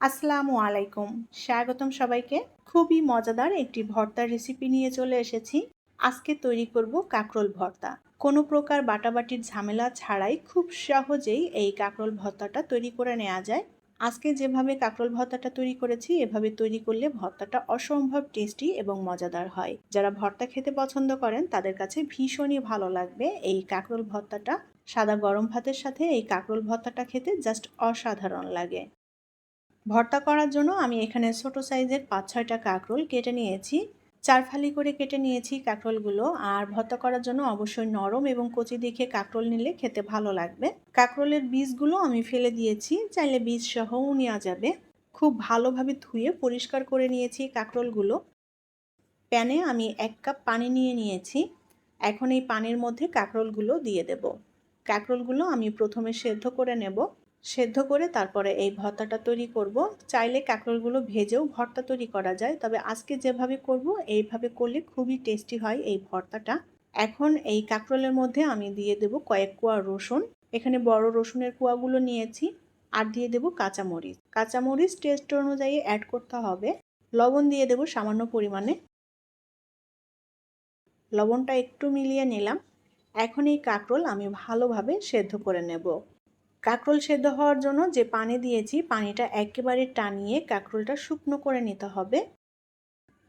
আসসালামু আলাইকুম। স্বাগতম সবাইকে। খুবই মজাদার একটি ভর্তার রেসিপি নিয়ে চলে এসেছি। আজকে তৈরি করব কাঁকরোল ভর্তা। কোনো প্রকার বাটাবাটির ঝামেলা ছাড়াই খুব সহজেই এই কাঁকরোল ভর্তাটা তৈরি করে নেওয়া যায়। আজকে যেভাবে কাঁকরোল ভর্তাটা তৈরি করেছি, এভাবে তৈরি করলে ভর্তাটা অসম্ভব টেস্টি এবং মজাদার হয়। যারা ভর্তা খেতে পছন্দ করেন, তাদের কাছে ভীষণই ভালো লাগবে এই কাঁকরোল ভর্তাটা। সাদা গরম ভাতের সাথে এই কাঁকরোল ভর্তাটা খেতে জাস্ট অসাধারণ লাগে। ভর্তা করার জন্য আমি এখানে ছোট সাইজের পাঁচ ছয়টা কাঁকরোল কেটে নিয়েছি। চার ফালি করে কেটে নিয়েছি কাঁকরোলগুলো আর ভর্তা করার জন্য অবশ্যই নরম এবং কচি দেখে কাঁকরোল নিলে খেতে ভালো লাগবে। কাঁকরোলের বীজগুলো আমি ফেলে দিয়েছি, চাইলে বীজ সহও নেওয়া যাবে। খুব ভালোভাবে ধুয়ে পরিষ্কার করে নিয়েছি কাঁকরোলগুলো। প্যানে আমি এক কাপ পানি নিয়ে নিয়েছি। এখন এই পানির মধ্যে কাঁকরোলগুলো দিয়ে দেব। কাঁকরোলগুলো আমি প্রথমে সেদ্ধ করে নেব। সেদ্ধ করে তারপরে এই ভর্তাটা তৈরি করব। চাইলে কাঁকরোলগুলো ভেজেও ভর্তা তৈরি করা যায়, তবে আজকে যেভাবে করব, এইভাবে করলে খুবই টেস্টি হয় এই ভর্তাটা। এখন এই কাঁকরোলের মধ্যে আমি দিয়ে দেব কয়েক কোয়া রসুন। এখানে বড় রসুনের কুয়াগুলো নিয়েছি, আর দিয়ে দেব কাঁচামরিচ। কাঁচামরিচ টেস্ট অনুযায়ী অ্যাড করতে হবে। লবণ দিয়ে দেব সামান্য পরিমাণে। লবণটা একটু মিলিয়ে নিলাম। এখন এই কাঁকরোল আমি ভালোভাবে সেদ্ধ করে নেব। কাঁকরোল সেদ্ধ হওয়ার জন্য যে পানি দিয়েছি, পানিটা একেবারে টানিয়ে কাঁকরোলটা শুকনো করে নিতে হবে।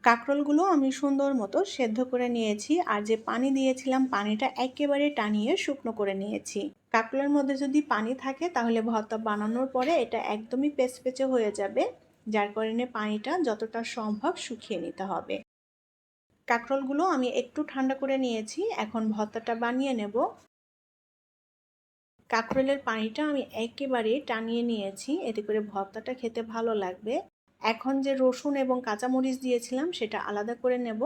কাঁকরোলগুলো আমি সুন্দর মতো সেদ্ধ করে নিয়েছি আর যে পানি দিয়েছিলাম, পানিটা একেবারে টানিয়ে শুকনো করে নিয়েছি। কাঁকরোলের মধ্যে যদি পানি থাকে, তাহলে ভর্তা বানানোর পরে এটা একদমই পেচপেচে হয়ে যাবে, যার কারণে পানিটা যতটা সম্ভব শুকিয়ে নিতে হবে। কাঁকরোলগুলো আমি একটু ঠান্ডা করে নিয়েছি, এখন ভর্তাটা বানিয়ে নেব। কাঁকরোলের পানিটা আমি একেবারে টানিয়ে নিয়েছি। এতে করে ভর্তাটা খেতে ভালো লাগবে। এখন যে রসুন এবং কাঁচামরিচ দিয়েছিলাম, সেটা আলাদা করে নেব।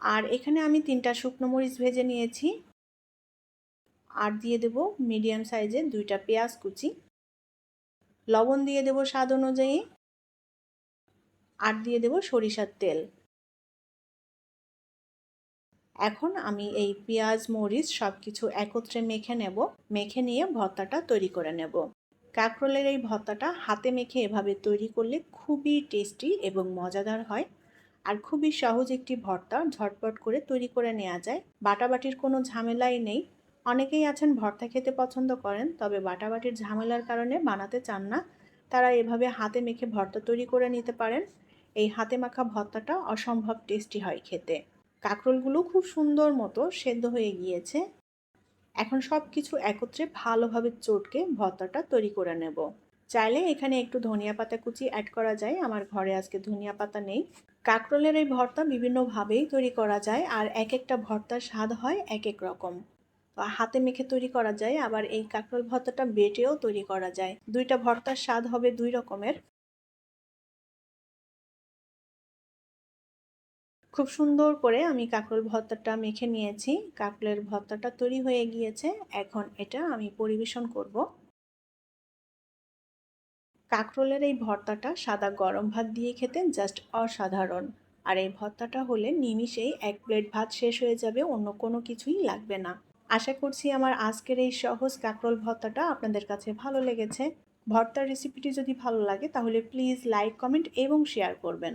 আর এখানে আমি তিনটা শুকনো মরিচ ভেজে নিয়েছি। আর দিয়ে দেব মিডিয়াম সাইজের দুইটা পেঁয়াজ কুচি। লবণ দিয়ে দেব স্বাদ অনুযায়ী। আর দিয়ে দেব সরিষার তেল। এখন আমি এই পেঁয়াজ, মরিচ সব কিছু একত্রে মেখে নেব। মেখে নিয়ে ভর্তাটা তৈরি করে নেব। কাঁকরোলের এই ভর্তাটা হাতে মেখে এভাবে তৈরি করলে খুবই টেস্টি এবং মজাদার হয় আর খুবই সহজ একটি ভর্তা। ঝটপট করে তৈরি করে নেওয়া যায়। বাটাবাটির কোনো ঝামেলাই নেই। অনেকেই আছেন ভর্তা খেতে পছন্দ করেন, তবে বাটাবাটির ঝামেলার কারণে বানাতে চান না। তারা এভাবে হাতে মেখে ভর্তা তৈরি করে নিতে পারেন। এই হাতে মাখা ভর্তাটা অসম্ভব টেস্টি হয় খেতে। কাঁকরোলগুলো খুব সুন্দর মতো সেদ্ধ হয়ে গিয়েছে। এখন সব কিছু একত্রে ভালোভাবে চটকে ভর্তাটা তৈরি করে নেব। চাইলে এখানে একটু ধনিয়া পাতা কুচি অ্যাড করা যায়। আমার ঘরে আজকে ধনিয়া পাতা নেই। কাঁকরোলের এই ভর্তা বিভিন্নভাবেই তৈরি করা যায় আর এক একটা ভর্তার স্বাদ হয় এক এক রকম হাতে মেখে তৈরি করা যায়। আবার এই কাঁকরোল ভর্তাটা বেটেও তৈরি করা যায়। দুইটা ভর্তার স্বাদ হবে দুই রকমের। খুব সুন্দর করে আমি কাঁকরোল ভর্তাটা মেখে নিয়েছি। কাঁকরোলের ভর্তাটা তৈরি হয়ে গিয়েছে। এখন এটা আমি পরিবেশন করব। কাঁকরোলের এই ভর্তাটা সাদা গরম ভাত দিয়ে খেতে জাস্ট অসাধারণ। আর এই ভর্তাটা হলে নিমিষেই এক প্লেট ভাত শেষ হয়ে যাবে, অন্য কোনো কিছুই লাগবে না। আশা করছি আমার আজকের এই সহজ কাঁকরোল ভর্তাটা আপনাদের কাছে ভালো লেগেছে। ভর্তার রেসিপিটি যদি ভালো লাগে, তাহলে প্লিজ লাইক, কমেন্ট এবং শেয়ার করবেন।